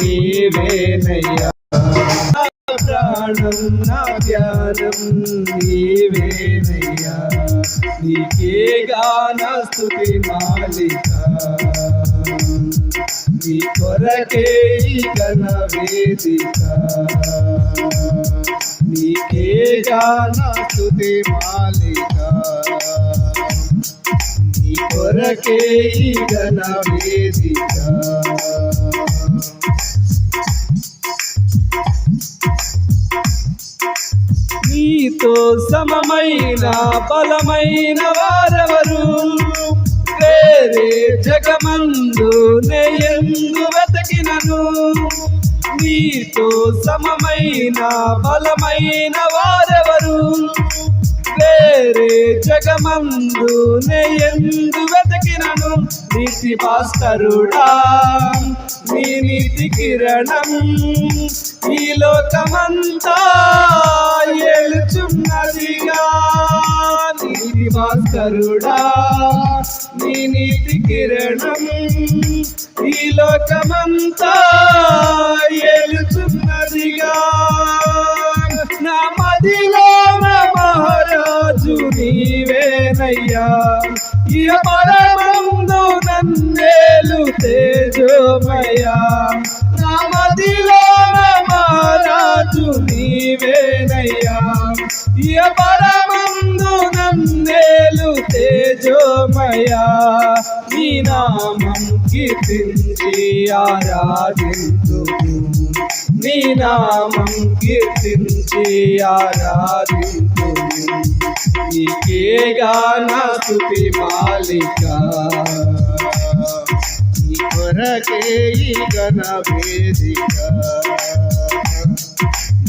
నీవేనయ్యా ప్రాణం నా ధ్యానం నీవేనయ్యా నీకే గాన స్తుతి మాలిక నీ కొరకే గణ వేదిక నీకే గాన మాలిక కొరకే గణ వేదిక. నీతో సమమైన బలమైన వారెవరు? వేరే జగమందు నేయందు వెతకినను. నీతో సమమైన బలమైన వారెవరు? వేరే జగమందు ఎందు వెతకినను నీతి భాస్కరుడా. నీ నీతి కిరణం ఈ లోకమంతా ఏలుచున్నదిగా. నీతి భాస్కరుడా నీ నీతి కిరణం ఈ లోకమంతా ఏలుచున్నదిగా తేజోమయ్యా నా మదిలో మహారాజు నీవేనయ్యా. ఇయ పరమందు నన్నేలు తేజోమయా నీ నామం కీర్తించి ఆరాధించు నీ నామం కీర్తించి ఆరాధించు నీకే గాన స్తుతి మాలిక. కొరకే ఈ గణ వేదిక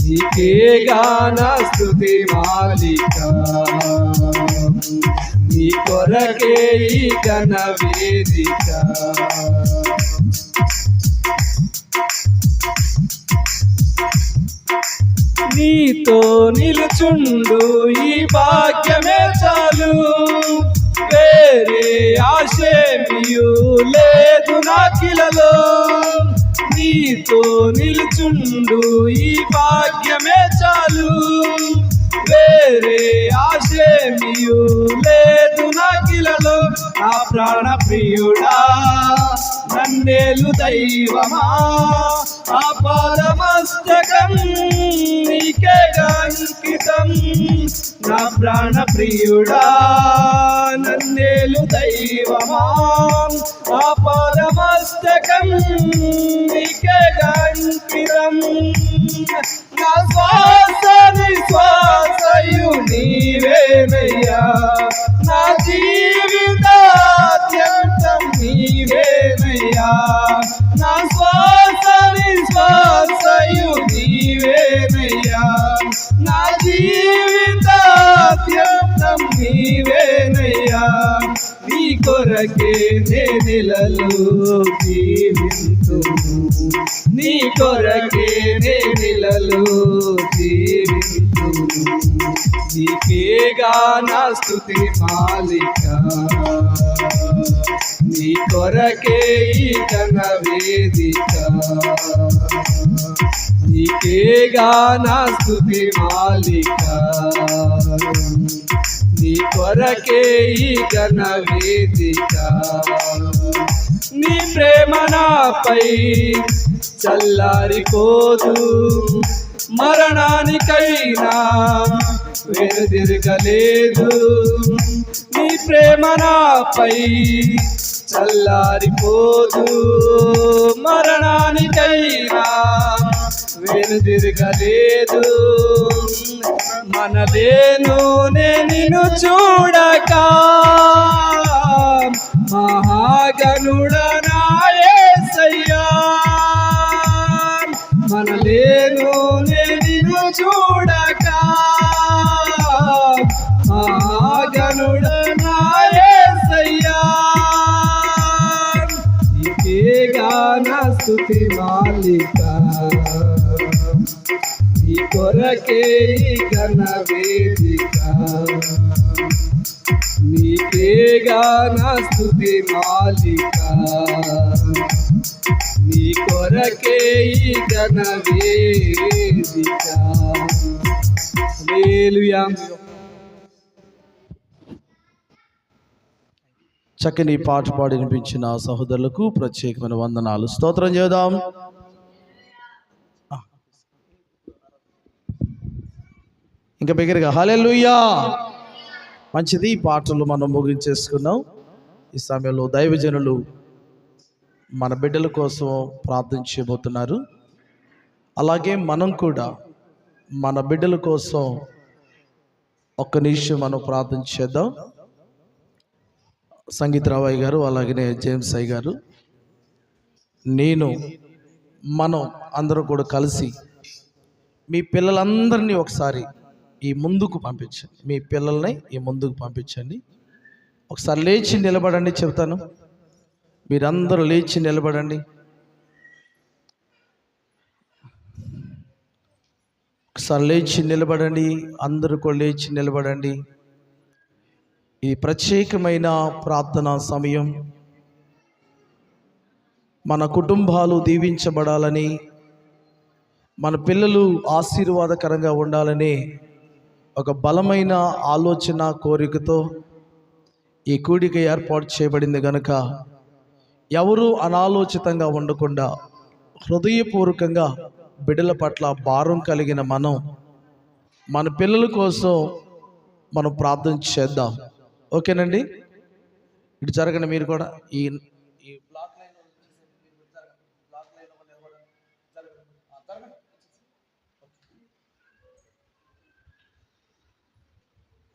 నీకే గాన స్థుతి మాలిక నీ కొరకే ఈ గణ వేదిక నీతో నిలుచుండు ఈ భాగ్యమే చాలు. వేరే ఆశేమియూ లేదు నాకిలలో. నీతో నిలుచుండు ఈ భాగ్యమే చాలు. వేరే ఆశేమియూ లేదు నాకిలలో. నా ప్రాణ ప్రియుడా నన్నేలు దైవమా ఆ పాదమస్తకం నీకే అంకితం. నా ప్రాణ ప్రియుడా పాదమస్తకం నా శ్వాస నిశ్వాసయు నీవేనయ్యా. నా జీవితాత్యంతం నీవేనయ్యా. నా శ్వాస నిశ్వాసయు నీవేనయ్యా. నా జీవితాత్యంతం కొరకే నే జీవింతును నీ కొరకే నే జీవింతును నీకే గానా స్తుతి మాలిక. నీ కొరకే ఈ గణ వేదిక. నీకే గానా స్తుతి మాలిక. నీ కొరకే ఈ గణ వేదిక. నీ ప్రేమ నాపై చల్లారిపోదు. మరణానికైనా వెనుదిరగలేదు నీ ప్రేమ నాపై చల్లారిపోదు. మరణానికైనా వెనుదిరగలేదు. మనదేను నిన్ను చూడక. మహాగనుడనాయసయ్యా మనలేను నిన్ను చూడక. మహాగనుడనాయసయ్యా నీకే నా స్థుతి మాలిక. కొరకే ఈ ఘన వేదిక. నీకేగా నా స్థుతి మాలిక. నీ కొరకే ఈ ఘన వేదిక. చక్కని పాట పాడి వినిపించిన సహోదరులకు ప్రత్యేకమైన వందనాలు. స్తోత్రం చేద్దాం. ఇంకా బిగ్గరగా హల్లెలూయా! మంచిది ఈ పాటలు మనం ముగించేసుకున్నాం. ఈ సమయంలో దైవజనులు మన బిడ్డల కోసం ప్రార్థన చేయబోతున్నారు. అలాగే మనం కూడా మన బిడ్డల కోసం ఒక్క నిమిషం మనం ప్రార్థన చేద్దాం. సంగీత గారు అలాగనే జేమ్స్ అయ్య గారు నేను మనం అందరూ కూడా కలిసి మీ పిల్లలందరినీ ఒకసారి ఈ ముందుకు పంపించండి. మీ పిల్లల్ని ఈ ముందుకు పంపించండి. ఒకసారి లేచి నిలబడండి చెబుతాను మీరందరూ లేచి నిలబడండి. ఒకసారి లేచి నిలబడండి. అందరూ కూడా లేచి నిలబడండి. ఈ ప్రత్యేకమైన ప్రార్థనా సమయం మన కుటుంబాలు దీవించబడాలని మన పిల్లలు ఆశీర్వాదకరంగా ఉండాలని ఒక బలమైన ఆలోచన కోరికతో ఈ కూడిక ఏర్పాటు చేయబడింది కనుక ఎవరు అనాలోచితంగా ఉండకుండా హృదయపూర్వకంగా బిడ్డల పట్ల భారం కలిగిన మనం మన పిల్లల కోసం మనం ప్రార్థన చేద్దాం. ఓకేనండి? ఇటు జరగండి మీరు కూడా. ఈ ఈ బ్లాక్ లైన్లో వచ్చేసేయండి. మీరు ఇటు జరగండి. బ్లాక్ లైన్లో నిలబడండి. జరగండి. ఆ, జరగండి.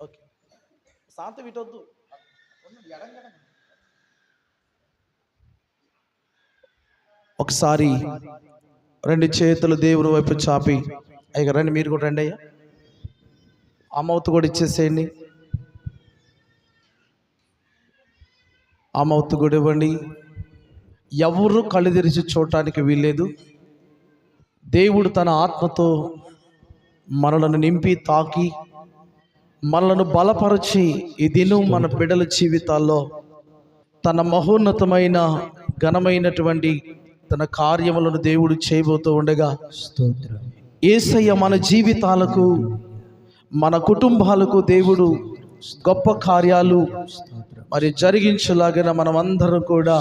ఓకే శాంతం విటొద్దు. ఒకసారి రెండు చేతులు దేవుని వైపు చాపి. అయ్యా రండి మీరు కూడా రండి అయ్యా. ఆ మౌత్ కూడా ఇచ్చేసేయండి. ఆ మౌత్ కూడా ఇవ్వండి. ఎవరు కళ్ళు తెరిచి చూడటానికి వీల్లేదు. దేవుడు తన ఆత్మతో మనలను నింపి తాకి మనలను బలపరచి ఈ దినం మన బిడ్డల జీవితాల్లో తన మహోన్నతమైన ఘనమైనటువంటి తన కార్యములను దేవుడు చేయబోతూ ఉండగా ఏసయ్య మన జీవితాలకు మన కుటుంబాలకు దేవుడు గొప్ప కార్యాలు మరి జరిగించలాగిన మనం అందరం కూడా